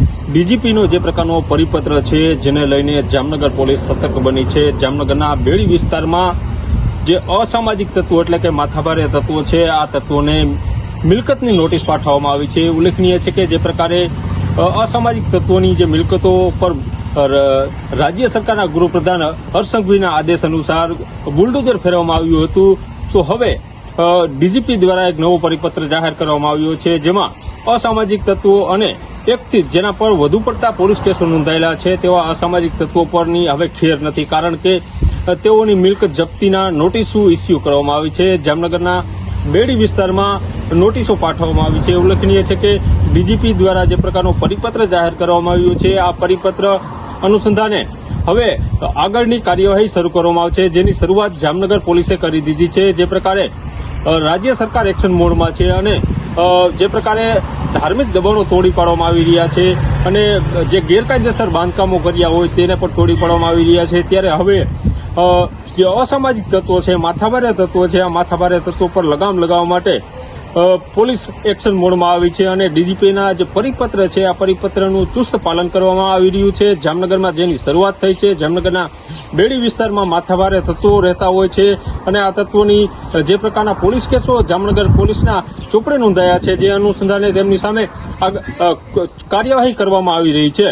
ડીજીપીનો જે પ્રકારનો પરિપત્ર છે, જેને લઈને જામનગર પોલીસ સતર્ક બની છે. જામનગરના બેડી વિસ્તારમાં જે અસામાજિક તત્વો એટલે કે માથાભારે તત્વો છે, આ તત્વોને મિલકતની નોટિસ પાઠવવામાં આવી છે. ઉલ્લેખનીય છે કે જે પ્રકારે અસામાજિક તત્વોની જે મિલકતો પર રાજ્ય સરકારના ગૃહપ્રધાન હર્ષસંઘવીના આદેશ અનુસાર બુલડોઝર ફેરવવામાં આવ્યું હતું. તો હવે ડીજીપી દ્વારા એક નવો પરિપત્ર જાહેર કરવામાં આવ્યો છે, જેમાં અસામાજિક તત્વો અને એકથી જેના પર વધુ પડતા પોલીસ કેસો નોંધાયેલા છે, તેવા અસામાજિક તત્વો પરની હવે ખેર નથી. કારણ કે તેઓની મિલકત જપ્તીના નોટિસો ઇસ્યુ કરવામાં આવી છે. જામનગરના બેડી વિસ્તારમાં નોટિસો પાઠવવામાં આવી છે. ઉલ્લેખનીય છે કે, ડીજીપી દ્વારા જે પ્રકારનો પરિપત્ર જાહેર કરવામાં આવ્યો છે, આ પરિપત્ર અનુસંધાને હવે આગળની કાર્યવાહી શરૂ કરવામાં આવશે. જેની શરૂઆત જામનગર પોલીસે કરી દીધી છે. જે પ્રકારે રાજ્ય સરકાર એક્શન મોડમાં છે અને જે પ્રકારે ધાર્મિક દબાણો તોડી પાડવામાં આવી રહ્યા છે અને જે ગેરકાયદેસર બાંધકામો કર્યા હોય તેને પણ તોડી પાડવામાં આવી રહ્યા છે. ત્યારે હવે જે અસામાજિક તત્વો છે, માથાભારે તત્વો છે, આ માથાભારે તત્વો પર લગામ લગાવવા માટે પોલીસ એક્શન મોડમાં આવી છે અને ડીજીપીના જે પરિપત્ર છે, આ પરિપત્રનું ચુસ્ત પાલન કરવામાં આવી રહ્યું છે. જામનગરમાં જેની શરૂઆત થઈ છે, જામનગરના બેડી વિસ્તારમાં માથાભારે તત્વો રહેતા હોય છે અને આ તત્વોની જે પ્રકારના પોલીસ કેસો જામનગર પોલીસના ચોપડે નોંધાયા છે, જે અનુસંધાને તેમની સામે કાર્યવાહી કરવામાં આવી રહી છે.